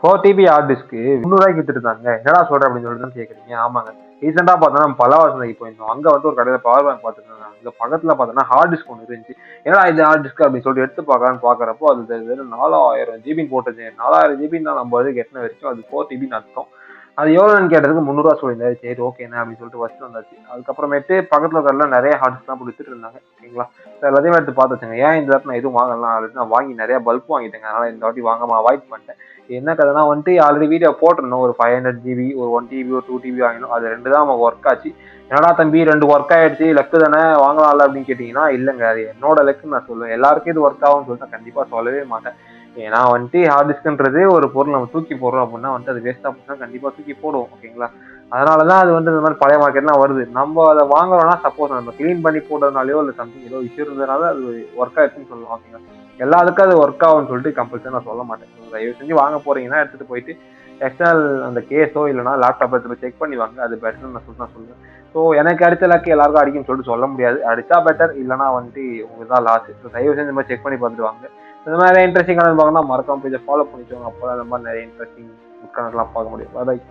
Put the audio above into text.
Four TB hard டிஸ்க்கு முந்நூறுவாய்க்கு வித்துருந்தாங்க இருந்தாங்க என்னடா சொல்கிறேன் அப்படின்னு சொல்லிட்டு கேட்குறீங்க ஆமாங்க. ரீசெண்டாக பார்த்தோன்னா நம்ம பலவாசனைக்கு போயிருந்தோம் அங்கே வந்து ஒரு கடையில் பவர் பேங்க் பார்த்துருந்தாங்க அங்கே பக்கத்தில் பார்த்தோன்னா ஹார்ட் டிஸ்க் ஒன்று இருந்துச்சு. ஏன்னா இது ஹார்ட் டிஸ்க் அப்படின்னு சொல்லிட்டு எடுத்து பார்க்கலான்னு பார்க்குறப்போ அது வெறும் நாலாயிரம் ஜிபின்னு போட்டுச்சு. நாலாயிரம் ஜிபின்னு தான் நம்ம அதுக்கு எத்தனை வரைக்கும்? அது ஃபோர் டிபின்னு அர்த்தம். அது எவ்வளோன்னு கேட்டதுக்கு முந்நூறுவா சொல்லியிருந்தாரு. சரி ஓகேண்ணா அப்படின்னு சொல்லிட்டு வச்சுட்டு வந்தாச்சு. அதுக்கப்புறமேட்டு பக்கத்தில் கடையில் நிறைய ஹார்ட்ஸ்லாம் கொடுத்துட்டு இருந்தாங்க. ஓகேங்களா சார் எல்லாத்தையும் எடுத்து பார்த்து வச்சுங்க ஏன் இந்த வாட்டி நான் எதுவும் வாங்கலாம் அப்படின்னு நான் வாங்கி நிறைய பல்ப் வாங்கிட்டேங்க. அதனால் இந்த வாட்டி வாங்காமல் அவாய்ட் பண்ணிட்டேன். என்ன கதைனா வந்துட்டு ஆல்ரெடி வீடியோ போட்டிருந்தோம். ஒரு ஃபைவ் ஹண்ட்ரட் ஜிபி ஒரு ஒன் டிபி ஒரு டூ டிபி வாங்கினோம். அது ரெண்டு தான் நமக்கு ஒர்க் ஆச்சு. என்னடா தம்பி ரெண்டு ஒர்க் ஆயிடுச்சு லக்கு தானே வாங்கலாம்ல அப்படின்னு கேட்டிங்கன்னா இல்லைங்க. அது என்னோட லக்குன்னு நான் சொல்லுவேன் எல்லாருக்கும் இது ஒர்க் ஆகும்னு சொல்லிட்டு கண்டிப்பாக சொல்லவே மாட்டேன். ஏன்னா வந்துட்டு ஹார்ட் டிஸ்க்ன்றது ஒரு பொருள் நம்ம தூக்கி போடுறோம் அப்படின்னா வந்துட்டு அது வேஸ்ட்டாக போச்சுன்னா கண்டிப்பாக தூக்கி போடுவோம் ஓகேங்களா அதனால தான் அது வந்து இந்த மாதிரி பழைய மார்க்கெட்லாம் வருது. நம்ம அதை வாங்குறோம்னா சப்போஸ் நம்ம க்ளீன் பண்ணி போடுறதுனாலயோ இல்லை சம்திங் ஏதோ இஷ்யூ இருந்ததுனால அது ஒர்க் ஆயிடுச்சுன்னு சொல்லலாம் ஓகேங்களா எல்லாத்துக்கும் அது ஒர்க் ஆகும்னு சொல்லிட்டு கம்பல்சரி நான் சொல்ல மாட்டேன். தயவு செஞ்சு வாங்க போறீங்கன்னா எடுத்துட்டு போயிட்டு எக்ஸ்டர்னல் அந்த கேஸோ இல்லைனா லேப்டாப் எடுத்து செக் பண்ணி வாங்க. அது பெட்டர்னு நான் சொல்லி நான் சொல்லுவேன். ஸோ எனக்கு அடித்த லாக்கு எல்லாருக்கும் அடிக்கும்னு சொல்லிட்டு சொல்ல முடியாது. அடிச்சா பெட்டர் இல்லைனா வந்துட்டு உங்களுக்கு தான் லாஸ் ஸோ தயவு செஞ்சு இந்த மாதிரி செக் பண்ணி பார்த்துட்டு வாங்க. இந்த மாதிரி இன்ட்ரெஸ்டிங்கான பார்க்கணும்னா மறக்காம பேஜை ஃபாலோ பண்ணிக்கோங்க. அப்போ இந்த மாதிரி நிறைய இன்ட்ரெஸ்டிங் கணக்கெலாம் பார்க்க முடியும். பாய்